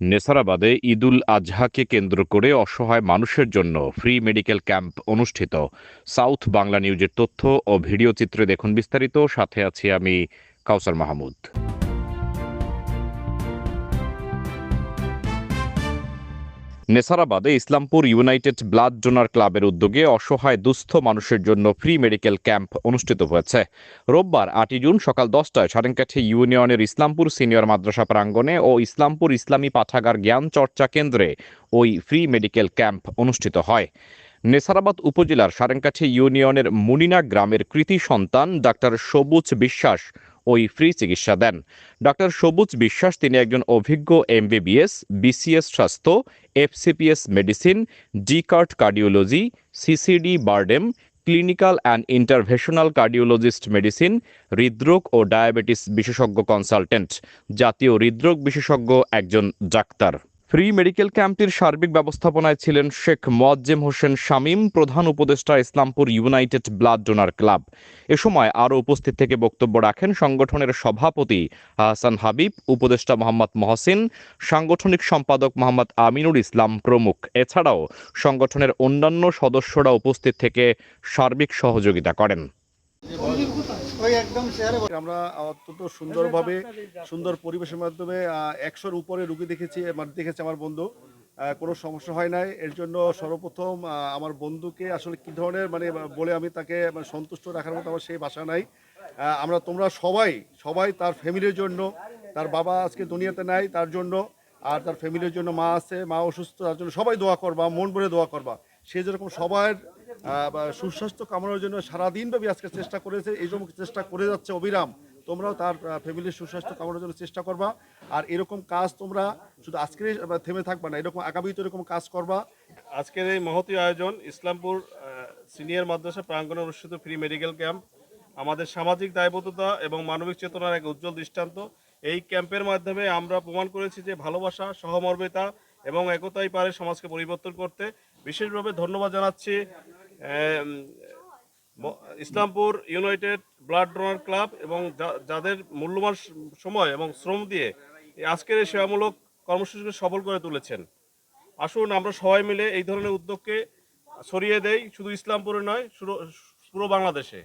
নেসারাবাদে ঈদুল আজহাকে কেন্দ্র করে অসহায় মানুষের জন্য ফ্রি মেডিকেল ক্যাম্প অনুষ্ঠিত। সাউথ বাংলা নিউজের তথ্য ও ভিডিও চিত্রে দেখুন বিস্তারিত। সাথে আছি আমি কাউসার মাহমুদ। নেসারাবাদে ইসলামপুর ইউনাইটেড ব্লাড ডোনার ক্লাবের উদ্যোগে অসহায় দুস্থ মানুষের জন্য ফ্রি মেডিকেল ক্যাম্প অনুষ্ঠিত হয়েছে। রোববার আটই জুন সকাল দশটায় সারেঙ্কাঠি ইউনিয়নের ইসলামপুর সিনিয়র মাদ্রাসা প্রাঙ্গণে ও ইসলামপুর ইসলামী পাঠাগার জ্ঞান চর্চা কেন্দ্রে ওই ফ্রি মেডিকেল ক্যাম্প অনুষ্ঠিত হয়। নেসারাবাদ উপজেলার সারেঙ্কাঠি ইউনিয়নের মুনিনা গ্রামের কৃতি সন্তান ডাক্তার সবুজ বিশ্বাস ওই ফ্রি চিকিৎসা দেন। ডক্টর সবুজ বিশ্বাস তিনি একজন অভিজ্ঞ এমবিবিএস, বিসিএস স্বাস্থ্য, FCPS medicine, ডিকার্ট cardiology, CCD BIRDEM, clinical and interventional cardiologist medicine, হৃদরোগ ও ডায়াবেটিস বিশেষজ্ঞ কনসালটেন্ট, জাতীয় হৃদরোগ বিশেষজ্ঞ একজন ডাক্তার। ফ্রি মেডিকেল ক্যাম্পটির সার্বিক ব্যবস্থাপনায় ছিলেন শেখ মোয়াজ্জেম হোসেন শামীম, প্রধান উপদেষ্টা Islampur United Blood Donor Club. এ সময় আরও উপস্থিত থেকে বক্তব্য রাখেন সংগঠনের সভাপতি হাসান হাবিব, উপদেষ্টা মোহাম্মদ মহসিন, সাংগঠনিক সম্পাদক মোহাম্মদ আমিনুল ইসলাম প্রমুখ। এছাড়াও সংগঠনের অন্যান্য সদস্যরা উপস্থিত থেকে সার্বিক সহযোগিতা করেন। আমরা অত্যন্ত সুন্দরভাবে, সুন্দর পরিবেশের মাধ্যমে একশোর উপরে রুগী দেখেছি দেখেছে আমার বন্ধু। কোনো সমস্যা হয় নাই। এর জন্য সর্বপ্রথম আমার বন্ধুকে আসলে কি ধরনের মানে বলে আমি তাকে মানে সন্তুষ্ট রাখার মতো আমার সেই বাসা নাই। আমরা তোমরা সবাই সবাই তার ফ্যামিলির জন্য, তার বাবা আজকে দুনিয়াতে নাই তার জন্য, আর তার ফ্যামিলির জন্য মা আছে, মা অসুস্থ, তার জন্য সবাই দোয়া করবা, মন ভরে দোয়া করবা। সে যেরকম সবার সুস্বাস্থ্য কামনার জন্য সারাদিনব্যাপী আজকে চেষ্টা করেছে, এই জন্য চেষ্টা করে যাচ্ছে অবিরাম। তোমরাও তার ফ্যামিলির সুস্বাস্থ্য কামনার জন্য চেষ্টা করবা। আর এরকম কাজ তোমরা শুধু আজকে থেমে থাকবা না, এরকম আগামীতে এরকম কাজ করবা। আজকের এই মহতী আয়োজন ইসলামপুর সিনিয়র মাদ্রাসা প্রাঙ্গণে অনুষ্ঠিত ফ্রি মেডিকেল ক্যাম্প। আমাদের সামাজিক দায়বদ্ধতা এবং মানবিক চেতনার এক উজ্জ্বল দৃষ্টান্ত। এই ক্যাম্পের মাধ্যমে আমরা প্রমাণ করেছি যে ভালোবাসা, সহমর্মিতা এবং একতাই পারে সমাজকে পরিবর্তন করতে। বিশেষভাবে ধন্যবাদ জানাচ্ছি Islampur United Blood Donor Club এবং যাদের মূল্যবান সময় এবং শ্রম দিয়ে আজকের এই সেবামূলক কর্মসূচিকে সফল করে তুলেছেন। আসুন আমরা সবাই মিলে এই ধরনের উদ্যোগকে ছড়িয়ে দেই, শুধু ইসলামপুরে নয় পুরো বাংলাদেশে।